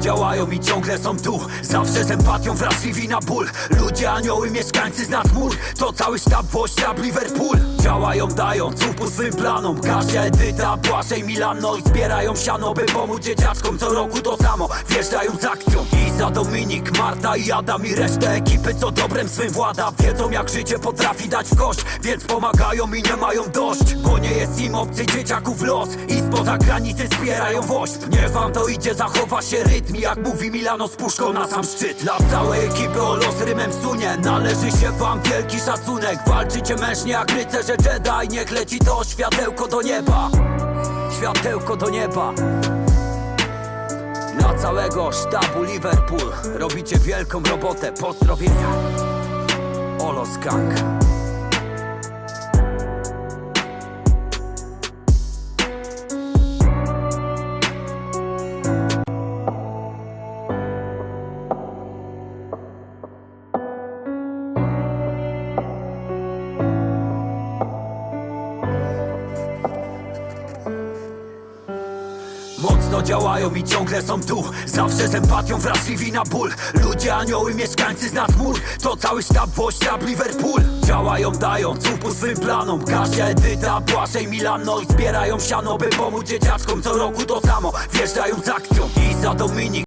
działają i ciągle są tu. Zawsze z empatią wrażliwi na ból. Ludzie, anioły, mieszkańcy z nadmór To cały sztab, sztab Liverpool. Działają dając upust swym planom. Kasia, Edyta, Błażej, Milano I zbierają siano, by pomóc dzieciaczkom. Co roku to samo, wjeżdżają z akcją Iza, Dominik, Marta i Adam I resztę ekipy, co dobrem swym włada. Wiedzą jak życie potrafi dać w kość Więc pomagają i nie mają dość. Bo nie jest im obcy dzieciaków los I spoza granicy wspierają woźb Nie wam to idzie, zachowa się rytm Jak mówi Milano z puszką na sam szczyt. Dla całej ekipy o los rymem sunie Należy się wam wielki szacunek. Walczycie mężnie jak rycerze Jedi Niech leci to światełko do nieba. Światełko do nieba Dla całego sztabu Liverpool. Robicie wielką robotę, pozdrowienia. Olos Gang Mocno działają i ciągle są tu. Zawsze z empatią wrażliwi na ból. Ludzie, anioły, mieszkańcy z nadmór To cały sztab, sztab Liverpool. Działają dając upust swym planom. Kasia, Edyta, Błażej, Milano. I zbierają siano, by pomóc dzieciaczkom. Co roku to samo, wjeżdżają z akcją Iza, Dominik